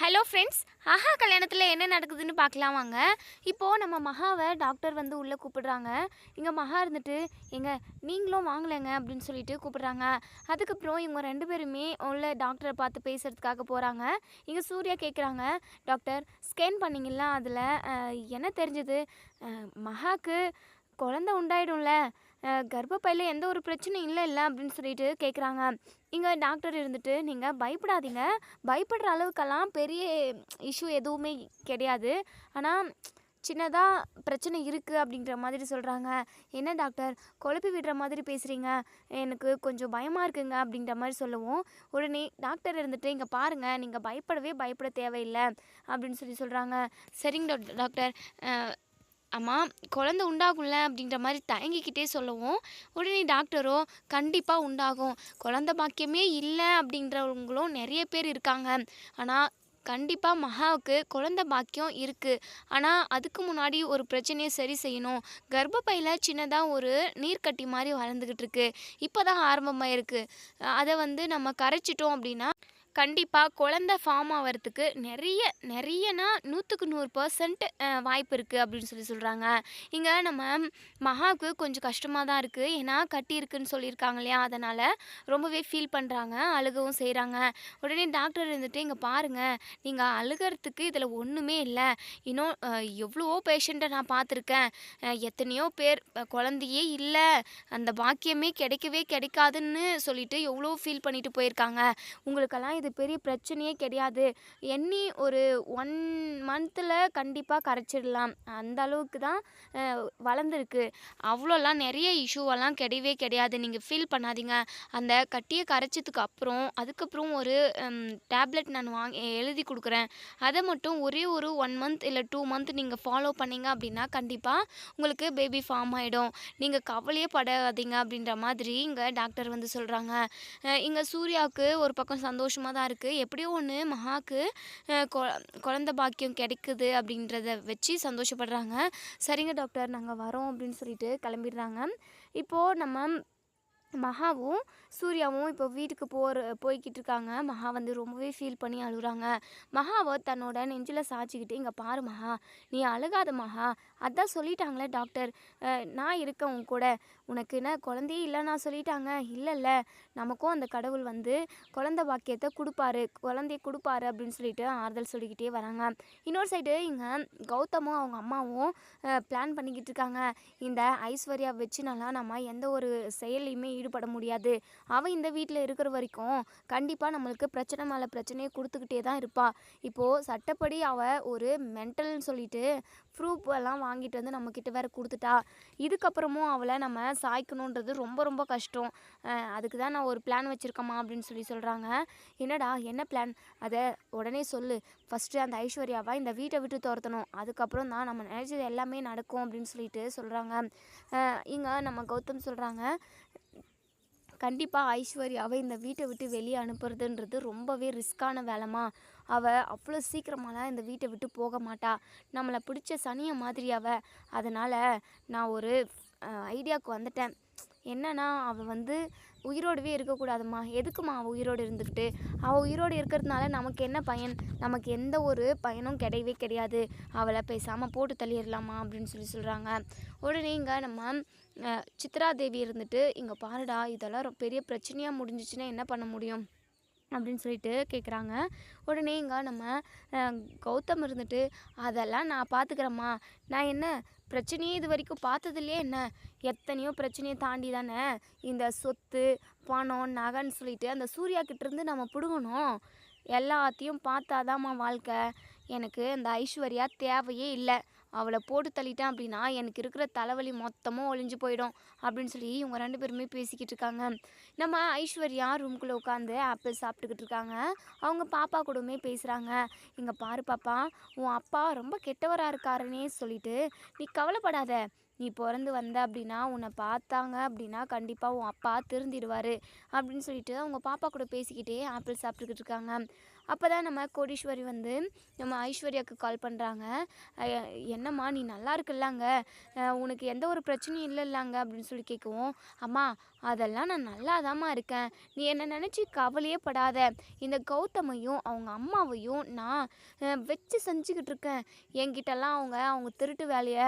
Hello friends ஆஹா கல்யாணத்தில் என்ன நடக்குதுன்னு பார்க்கலாம் வாங்க. இப்போது நம்ம மகாவை டாக்டர் வந்து உள்ளே கூப்பிடுறாங்க. இங்கே மகா இருந்துட்டு எங்க நீங்களும் வாங்கலைங்க அப்படின்னு சொல்லிட்டு கூப்பிடுறாங்க. அதுக்கப்புறம் இவங்க ரெண்டு பேருமே உள்ள டாக்டரை பார்த்து பேசுகிறதுக்காக போகிறாங்க இங்கே சூர்யா கேட்குறாங்க டாக்டர் ஸ்கேன் பண்ணீங்களா அதில் என்ன தெரிஞ்சது? மகாக்கு குழந்த உண்டாயிடும்ல. கர்ப்பப்பையில் எந்த ஒரு பிரச்சனையும் இல்லை இல்லை அப்படின்னு சொல்லிட்டு கேட்குறாங்க இங்கே டாக்டர் இருந்துட்டு நீங்கள் பயப்படாதீங்க. பயப்படுற அளவுக்கெல்லாம் பெரிய இஷ்யூ எதுவுமே கிடையாது. ஆனால் சின்னதாக பிரச்சனை இருக்குது அப்படின்ற மாதிரி சொல்கிறாங்க என்ன டாக்டர்? குழப்பி விடுற மாதிரி பேசுகிறீங்க எனக்கு கொஞ்சம் பயமாக இருக்குங்க அப்படின்ற மாதிரி சொல்லவும். உடனே டாக்டர் இருந்துட்டு இங்கே பாருங்கள் நீங்கள் பயப்படவே பயப்பட தேவையில்லை அப்படின்னு சொல்லி சொல்கிறாங்க சரிங்க டாக்டர். டாக்டர் அம்மா குழந்த உண்டாகும்ல அப்படின்ற மாதிரி தயங்கிக்கிட்டே சொல்லவும் உடனே டாக்டரோ கண்டிப்பாக உண்டாகும். குழந்த பாக்கியமே இல்லை அப்படின்றவங்களும் நிறைய பேர் இருக்காங்க. ஆனால் கண்டிப்பாக மகாவுக்கு குழந்த பாக்கியம் இருக்குது ஆனால் அதுக்கு முன்னாடி ஒரு பிரச்சனையை சரி செய்யணும். கர்ப்பப்பையில் சின்னதாக ஒரு நீர்க்கட்டி மாதிரி வளர்ந்துக்கிட்டு இருக்கு. இப்போ தான் ஆரம்பமாயிருக்கு அதை வந்து நம்ம கரைச்சிட்டோம் அப்படின்னா கண்டிப்பாக குழந்த ஃபார்ம் ஆகிறதுக்கு நிறைய நிறையனா நூற்றுக்கு நூறு பர்சன்ட் வாய்ப்பு இருக்குது அப்படின்னு சொல்லி சொல்கிறாங்க இங்கே நம்ம மகாவுக்கு கொஞ்சம் கஷ்டமாக தான் இருக்குது ஏன்னா கட்டியிருக்குன்னு சொல்லியிருக்காங்க இல்லையா? அதனால் ரொம்பவே ஃபீல் பண்ணுறாங்க அழுகவும் செய்கிறாங்க உடனே டாக்டர் இருந்துட்டு இங்கே பாருங்கள் நீங்கள் அழுகிறதுக்கு இதில் ஒன்றுமே இல்லை. இன்னும் அஹ், எவ்வளவோ பேஷண்ட்டை நான் பார்த்துருக்கேன். எத்தனையோ பேர் குழந்தையே இல்லை. அந்த பாக்கியமே கிடைக்கவே கிடைக்காதுன்னு சொல்லிட்டு எவ்வளோ ஃபீல் பண்ணிட்டு போயிருக்காங்க. உங்களுக்கெல்லாம் இது பெரிய பிரச்சனையே கிடையாது. எண்ணி ஒரு ஒன் மந்தில் கண்டிப்பாக கரைச்சிடலாம். அந்த அளவுக்கு தான் வளர்ந்துருக்கு. அவ்வளோலாம் நிறைய இஷ்யூவெல்லாம் கிடையவே கிடையாது. நீங்கள் ஃபீல் பண்ணாதீங்க. அந்த கட்டியை கரைச்சதுக்கு அப்புறம் அதுக்கப்புறம் ஒரு டேப்லெட் நான் வாங்கி எழுதி கொடுக்குறேன். அதை மட்டும் ஒரே ஒரு ஒன் மந்த் இல்லை டூ மந்த் நீங்கள் ஃபாலோ பண்ணீங்க அப்படின்னா கண்டிப்பாக உங்களுக்கு பேபி ஃபார்ம் ஆகிடும் நீங்கள் கவலையே படாதீங்க அப்படின்ற மாதிரி இங்கே டாக்டர் வந்து சொல்கிறாங்க இங்கே சூர்யாவுக்கு ஒரு பக்கம் சந்தோஷமாக தான் இருக்குது எப்படியோ ஒன்று மகாக்கு கொ- குழந்த பாக்கியம் கிடைக்குது அப்படின்றத வச்சு சந்தோஷப்படுறாங்க. சரிங்க டாக்டர் நாங்கள் வரோம் அப்படின்னு சொல்லிட்டு கிளம்பிடுறாங்க. இப்போது நம்ம மகாவும் சூர்யாவும் இப்போ வீட்டுக்கு போகிற போய்கிட்டு இருக்காங்க மகா வந்து ரொம்பவே ஃபீல் பண்ணி அழுகுறாங்க. மகாவை தன்னோட நெஞ்சில் சாய்ச்சிக்கிட்டு இங்கே பாரு மகா நீ அழுகாத மகா. அதான் சொல்லிட்டாங்களே டாக்டர். நான் இருக்கேன் உன் கூட. உனக்கு என்ன குழந்தையே இல்லைன்னா சொல்லிட்டாங்க. இல்லைல்ல நமக்கும் அந்த கடவுள் வந்து குழந்த வாக்கியத்தை கொடுப்பாரு. குழந்தைய கொடுப்பாரு அப்படின்னு சொல்லிட்டு ஆறுதல் சொல்லிக்கிட்டே வராங்க. இன்னொரு சைடு இங்கே கௌதமும் அவங்க அம்மாவும் பிளான் பண்ணிக்கிட்டு இருக்காங்க இந்த ஐஸ்வர்யா வச்சுனாலாம் நம்ம எந்த ஒரு செயல்லையுமே ஈடுபட முடியாது. அவள் இந்த வீட்டில் இருக்கிற வரைக்கும் கண்டிப்பாக நம்மளுக்கு பிரச்சனை மேலே பிரச்சனையை கொடுத்துக்கிட்டே தான் இருப்பாள் இப்போது சட்டப்படி அவள் ஒரு மென்டல்னு சொல்லிட்டு ப்ரூஃப் எல்லாம் வாங்கிட்டு வந்து நம்மக்கிட்ட வேறு கொடுத்துட்டா. இதுக்கப்புறமும் அவளை நம்ம சாய்க்கணுன்றது ரொம்ப ரொம்ப கஷ்டம். அதுக்கு தான் நான் ஒரு பிளான் வச்சுருக்கேம்மா அப்படின்னு சொல்லி சொல்கிறாங்க என்னடா என்ன பிளான் அதை உடனே சொல்லு. ஃபஸ்ட்டு அந்த ஐஸ்வர்யாவை இந்த வீட்டை விட்டு துரத்தணும். அதுக்கப்புறம் தான் நம்ம நினச்சது எல்லாமே நடக்கும் அப்படின்னு சொல்லிட்டு சொல்கிறாங்க இங்கே நம்ம கௌதம் சொல்கிறாங்க கண்டிப்பாக ஐஸ்வர்யாவை இந்த வீட்டை விட்டு வெளியே அனுப்புறதுன்றது ரொம்பவே ரிஸ்க்கான வேலைமா அவள் அவ்வளோ சீக்கிரமாலாம் இந்த வீட்டை விட்டு போக மாட்டா. நம்மளை பிடிச்ச சனியை மாதிரி அவ. அதனால் நான் ஒரு ஐடியாவுக்கு வந்துட்டேன். என்னன்னா அவள் வந்து உயிரோடவே இருக்கக்கூடாதும்மா. எதுக்குமா அவள் உயிரோடு இருந்துக்கிட்டு? அவள் உயிரோடு இருக்கிறதுனால நமக்கு என்ன பயன்? நமக்கு எந்த ஒரு பயனும் கிடையவே கிடையாது. அவளை பேசாமல் போட்டு தள்ளிடலாமா அப்படின்னு சொல்லி சொல்கிறாங்க உடனே இங்கே நம்ம சித்ரா தேவி இருந்துட்டு இங்கே பாருடா இதெல்லாம் பெரிய பிரச்சனையாக முடிஞ்சிச்சுன்னா என்ன பண்ண முடியும்? அப்படின்னு சொல்லிட்டு கேட்குறாங்க உடனே இங்கே நம்ம கௌதம் இருந்துட்டு அதெல்லாம் நான் பார்த்துக்கிறேம்மா நான் என்ன பிரச்சனையே இது வரைக்கும் பார்த்ததுலையே என்ன? எத்தனையோ பிரச்சனையை தாண்டி தானே இந்த சொத்து பணம் நகைன்னு சொல்லிட்டு அந்த சூர்யா கிட்டேருந்து நம்ம பிடுங்கணும். எல்லாத்தையும் பார்த்தாதாம்மா வாழ்க்கை. எனக்கு அந்த ஐஸ்வர்யா தேவையே இல்லை. அவளை போட்டு தள்ளிட்டேன் அப்படின்னா எனக்கு இருக்கிற தலைவலி மொத்தமும் ஒளிஞ்சு போயிடும் அப்படின்னு சொல்லி இவங்க ரெண்டு பேருமே பேசிக்கிட்டு இருக்காங்க. நம்ம ஐஸ்வர்யா ரூம்குள்ளே உட்காந்து ஆப்பிள் சாப்பிட்டுக்கிட்டு இருக்காங்க. அவங்க பாப்பா கூடவுமே பேசுகிறாங்க இங்கே பாரு பாப்பா உன் அப்பா ரொம்ப கெட்டவராக இருக்காருன்னே சொல்லிட்டு நீ கவலைப்படாத. நீ பிறந்து வந்த அப்படின்னா உன்னை பார்த்தாங்க அப்படின்னா கண்டிப்பாக உன் அப்பா திருந்திடுவார். அப்படின்னு சொல்லிட்டு அவங்க பாப்பா கூட பேசிக்கிட்டே ஆப்பிள் சாப்பிட்டுக்கிட்டு இருக்காங்க. அப்போ தான் நம்ம கோடீஸ்வரி வந்து நம்ம ஐஸ்வர்யாவுக்கு கால் பண்ணுறாங்க என்னம்மா நீ நல்லா இருக்குல்லாங்க உனக்கு எந்த ஒரு பிரச்சனையும் இல்லைல்லாங்க அப்படின்னு சொல்லி கேட்கவும் அம்மா அதெல்லாம் நான் நல்லா இருக்கேன். நீ என்னை நினச்சி கவலையே படாத. இந்த கௌதமையும் அவங்க அம்மாவையும் நான் வச்சு செஞ்சுக்கிட்டு இருக்கேன். என்கிட்டலாம் அவங்க அவங்க திருட்டு வேலையை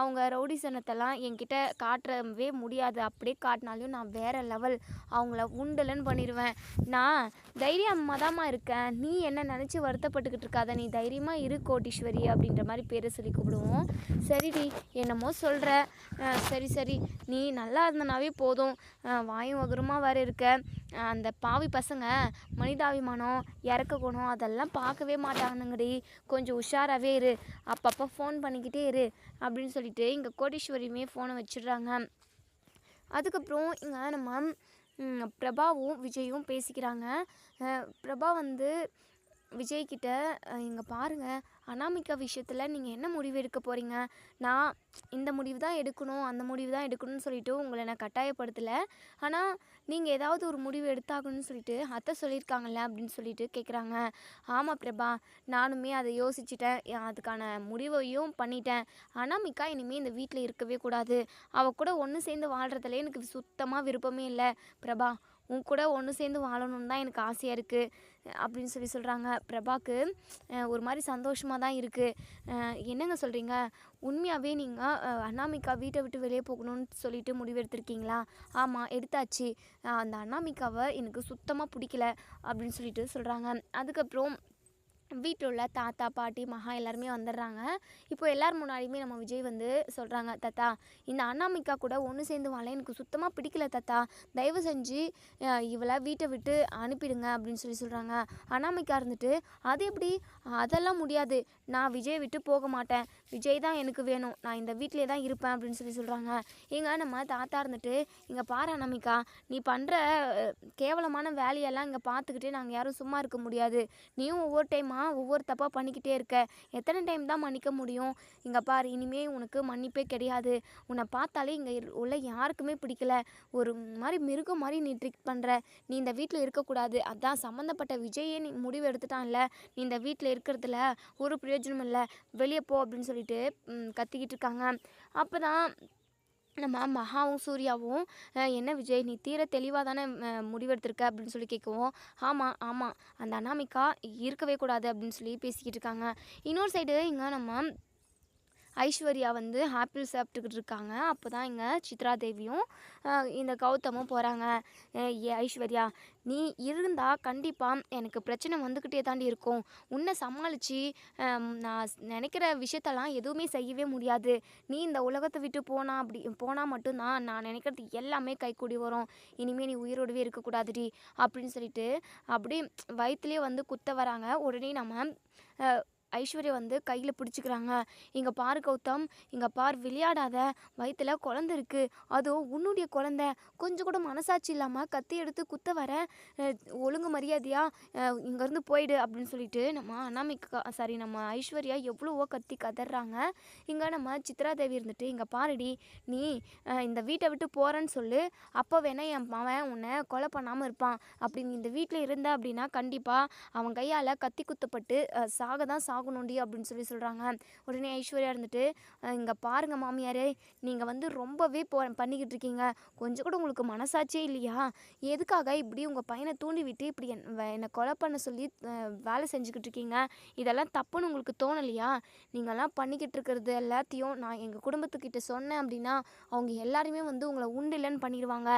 அவங்க ரவுடிசனத்தெல்லாம் என்கிட்ட காட்டவே முடியாது. அப்படியே காட்டினாலையும் நான் வேற லெவல் அவங்கள உண்டலன்னு பண்ணிடுவேன் நான் தைரியமாக தாம்மா இருக்கேன். நீ என்ன நினச்சி வருத்தப்பட்டுக்கிட்டு இருக்காத நீ தைரியமாக இரு கோட்டீஸ்வரி அப்படின்ற மாதிரி பேரை சொல்லி கூப்பிடுவோம். சரிடி என்னமோ சொல்கிற சரி சரி. நீ நல்லா இருந்தனாவே போதும். வாயும் வகுரமாக வேறு இருக்க. அந்த பாவி பசங்க மனிதாபிமானம் இறக்க குணம் அதெல்லாம் பார்க்கவே மாட்டானுங்கடி. கொஞ்சம் உஷாராகவே இரு. அப்பப்போ ஃபோன் பண்ணிக்கிட்டே இரு அப்படின்னு சொல்லிட்டு இங்கே கோடீஸ்வரியுமே ஃபோனை வச்சிடுறாங்க. அதுக்கப்புறம் இங்கே நம்ம பிரபாவும் விஜயும் பேசிக்கிறாங்க. பிரபா வந்து விஜய்கிட்ட இங்கே பாருங்கள் அனாமிகா விஷயத்தில் நீங்கள் என்ன முடிவு எடுக்க போகிறீங்க நான் இந்த முடிவு தான் எடுக்கணும் அந்த முடிவு தான் எடுக்கணும்னு சொல்லிவிட்டு உங்களை நான் கட்டாயப்படுத்தலை. ஆனால் நீங்கள் ஏதாவது ஒரு முடிவு எடுத்தாகணும்னு சொல்லிட்டு அத்தை சொல்லியிருக்காங்கல்ல அப்படின்னு சொல்லிட்டு கேட்குறாங்க ஆமாம் பிரபா நானுமே அதை யோசிச்சிட்டேன். அதுக்கான முடிவையும் பண்ணிட்டேன். அனாமிகா இனிமேல் இந்த வீட்டில் இருக்கவே கூடாது. அவள் கூட ஒன்று சேர்ந்து வாழ்கிறதுல எனக்கு சுத்தமாக விருப்பமே இல்லை. பிரபா உன் கூட ஒன்று சேர்ந்து வாழணும்னு தான் எனக்கு ஆசையாக இருக்குது அப்படின்னு சொல்லி சொல்கிறாங்க பிரபாக்கு ஒரு மாதிரி சந்தோஷமாக தான் இருக்குது என்னங்க சொல்கிறீங்க உண்மையாகவே நீங்கள் அண்ணாமிக்கா வீட்டை விட்டு வெளியே போகணும்னு சொல்லிட்டு முடிவெடுத்திருக்கீங்களா? ஆமாம் எடுத்தாச்சு. அந்த அண்ணாமிக்காவை எனக்கு சுத்தமாக பிடிக்கல அப்படின்னு சொல்லிட்டு சொல்கிறாங்க அதுக்கப்புறம் வீட்டில் உள்ள தாத்தா பாட்டி மகா எல்லாருமே வந்துடுறாங்க. இப்போ எல்லார் முன்னாடியுமே நம்ம விஜய் வந்து சொல்கிறாங்க தாத்தா இந்த அண்ணாமிக்கா கூட ஒன்று சேர்ந்து வாழ எனக்கு சுத்தமாக பிடிக்கல தாத்தா. தயவு செஞ்சு இவளை வீட்டை விட்டு அனுப்பிடுங்க அப்படின்னு சொல்லி சொல்கிறாங்க அண்ணாமிக்கா இருந்துட்டு அது எப்படி? அதெல்லாம் முடியாது. நான் விஜய் விட்டு போக மாட்டேன். விஜய் தான் எனக்கு வேணும். நான் இந்த வீட்டிலே தான் இருப்பேன் அப்படின்னு சொல்லி சொல்கிறாங்க எங்க நம்ம தாத்தா இருந்துட்டு இங்கே பாரு அண்ணாமிக்கா நீ பண்ணுற கேவலமான வேலையெல்லாம் இங்கே பார்த்துக்கிட்டு நாங்கள் யாரும் சும்மா இருக்க முடியாது. நீயும் ஒவ்வொரு டைமாக ஒவ்வொரு தப்பாக பண்ணிக்கிட்டே இருக்க. எத்தனை டைம் தான் மன்னிக்க முடியும்? இங்கே பாரு இனிமே உனக்கு மன்னிப்பே கிடையாது. உன்னை பார்த்தாலே இங்கே உள்ள யாருக்குமே பிடிக்கல. ஒரு மாதிரி மிருகம் மாதிரி நீ ட்ரிக் பண்ணுற நீ இந்த வீட்டில் இருக்கக்கூடாது. அதான் சம்மந்தப்பட்ட விஜயே நீ முடிவு எடுத்துட்டான்ல. நீ இந்த வீட்டில் இருக்கிறதுல ஒரு பிரயோஜனம் இல்லை. வெளியே போ அப்படின்னு சொல்லிட்டு கத்திக்கிட்டு இருக்காங்க. அப்போ தான் நம்ம மகாவும் சூர்யாவும் என்ன விஜய் நீ தீர தெளிவாக தானே முடிவெடுத்திருக்க அப்படின்னு சொல்லி கேட்கவும் ஆமாம் ஆமாம் அந்த அனாமிக்கா இருக்கவே கூடாது அப்படின்னு சொல்லி பேசிக்கிட்டு இருக்காங்க. இன்னொரு சைடு இங்கே நம்ம ஐஸ்வர்யா வந்து ஆப்பிள் சாப்பிட்டுக்கிட்டு இருக்காங்க. அப்போ தான் இங்கே சித்ரா தேவியும் இந்த கௌதமும் போகிறாங்க ஏ ஐஸ்வர்யா நீ இருந்தால் கண்டிப்பாக எனக்கு பிரச்சனை வந்துக்கிட்டே தாண்டி இருக்கும். உன்னை சமாளித்து நான் நினைக்கிற விஷயத்தெல்லாம் எதுவுமே செய்யவே முடியாது. நீ இந்த உலகத்தை விட்டு போனால் அப்படி போனால் மட்டும்தான் நான் நினைக்கிறது எல்லாமே கைக்கூடி வரும். இனிமேல் நீ உயிரோடவே இருக்கக்கூடாதுடி அப்படின்னு சொல்லிட்டு அப்படியே வயிற்றுலேயே வந்து குத்த வராங்க. உடனே நம்ம ஐஸ்வர்யா வந்து கையில் பிடிச்சிக்கிறாங்க. இங்கே பாரு கௌதம் இங்கே பார் விளையாடாத. வயிற்றுல குழந்த இருக்குது அதுவும் உன்னுடைய குழந்த. கொஞ்சம் கூட மனசாட்சி இல்லாமல் கத்தி எடுத்து குத்த வர. ஒழுங்கு மரியாதையாக இங்கேருந்து போயிடு அப்படின்னு சொல்லிட்டு நம்ம அனாமிகா சாரி நம்ம ஐஸ்வர்யா எவ்வளவோ கத்தி கதறாங்க. இங்கே நம்ம சித்ரா தேவி இருந்துட்டு இங்கே பாருடி நீ இந்த வீட்டை விட்டு போகிறேன்னு சொல்லு. அப்போ வேணால் என் அவன் உன்னை கொலை பண்ணாமல் இருப்பான். அப்படி இந்த வீட்டில் இருந்த அப்படின்னா கண்டிப்பாக அவன் கையால் கத்தி குத்தப்பட்டு சாக தான் ஆகணும்டி அப்படின்னு சொல்லி சொல்கிறாங்க உடனே ஐஸ்வர்யா இருந்துட்டு இங்கே பாருங்க மாமியாரே நீங்கள் வந்து ரொம்பவே போ பண்ணிக்கிட்டு இருக்கீங்க. கொஞ்சம் கூட உங்களுக்கு மனசாட்சியே இல்லையா? எதுக்காக இப்படி உங்கள் பையனை தூண்டி விட்டு இப்படி என் என்னை கொலை பண்ண சொல்லி வேலை செஞ்சுக்கிட்டு இருக்கீங்க? இதெல்லாம் தப்புன்னு உங்களுக்கு தோணலையா? நீங்கள்லாம் பண்ணிக்கிட்டு இருக்கிறது எல்லாத்தையும் நான் எங்கள் குடும்பத்துக்கிட்ட சொன்னேன் அப்படின்னா அவங்க எல்லாருமே வந்து உங்களை உண்டு இல்லைன்னு பண்ணிடுவாங்க.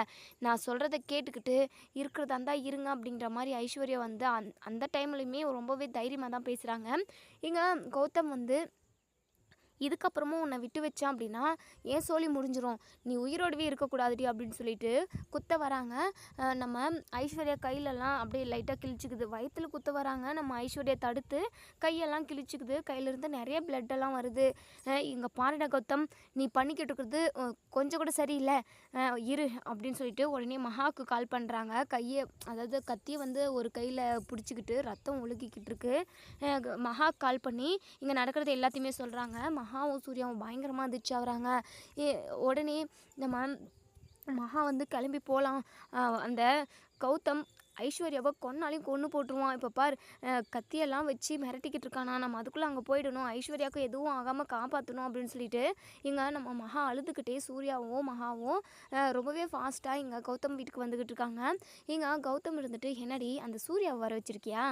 நான் சொல்கிறத கேட்டுக்கிட்டு இருக்கிறதா இருந்தால் இருங்க அப்படிங்கிற மாதிரி ஐஸ்வர்யா வந்து அந் அந்த டைம்லையுமே ரொம்பவே தைரியமாக தான் பேசுகிறாங்க இங்கே கௌதம் வந்து இதுக்கப்புறமும் உன்னை விட்டு வச்சேன் அப்படின்னா ஏன் சோலி முடிஞ்சிடும் நீ உயிரோடவே இருக்கக்கூடாதுடி அப்படின்னு சொல்லிட்டு குத்த வராங்க. நம்ம ஐஸ்வர்யா கையிலலாம் அப்படியே லைட்டாக கிழிச்சிக்குது. வயிற்றுல குத்த வராங்க. நம்ம ஐஸ்வர்யா தடுத்து கையெல்லாம் கிழிச்சிக்குது. கையிலேருந்து நிறைய பிளட்டெல்லாம் வருது. இங்கே பாருடா கௌதம் நீ பண்ணிக்கிட்டு இருக்கிறது கொஞ்சம் கூட சரியில்லை. இரு அப்படின்னு சொல்லிட்டு உடனே மகாவுக்கு கால் பண்ணுறாங்க கையை அதாவது கத்தியை வந்து ஒரு கையில் பிடிச்சிக்கிட்டு ரத்தம் ஒழுகிக்கிட்டு இருக்கு. மகா கால் பண்ணி இங்கே நடக்கிறது எல்லாத்தையுமே சொல்கிறாங்க மகாவும் சூர்யாவும் பயங்கரமாக அதிர்ச்சி ஆகுறாங்க. ஏ உடனே நம்ம மகா வந்து கிளம்பி போகலாம் அந்த கௌதம் ஐஸ்வர்யாவை கொன்னாலையும் கொன்று போட்டுருவான். இப்போ பார் கத்தியெல்லாம் வச்சு மிரட்டிக்கிட்டு இருக்கானா? நம்ம அதுக்குள்ளே அங்கே போயிடணும். ஐஸ்வர்யாவுக்கு எதுவும் ஆகாமல் காப்பாற்றணும் அப்படின்னு சொல்லிட்டு இங்கே நம்ம மகா அழுதுகிட்டே சூர்யாவும் மகாவும் ரொம்பவே ஃபாஸ்ட்டாக இங்கே கௌதம் வீட்டுக்கு வந்துக்கிட்டு இருக்காங்க. இங்கே கௌதம் இருந்துட்டு என்னடி அந்த சூர்யாவை வர வச்சிருக்கியா?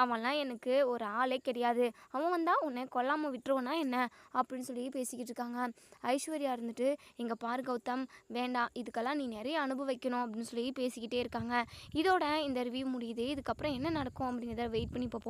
அவன்லாம் எனக்கு ஒரு ஆளே கிடையாது. அவன் வந்தால் உன்னை கொல்லாமல் விட்டுருவானா என்ன? அப்படின்னு சொல்லி பேசிக்கிட்டு இருக்காங்க. ஐஸ்வர்யா இருந்துட்டு இங்கே பார் கௌதம் வேண்டாம். இதுக்கெல்லாம் நீ நிறைய அனுபவிக்கணும். அப்படின்னு சொல்லி பேசிக்கிட்டே இருக்காங்க. இதோட இந்த ரிவ்யூ முடியுது இதுக்கப்புறம் என்ன நடக்கும் அப்படிங்கிறத வெயிட் பண்ணி பார்ப்போம்.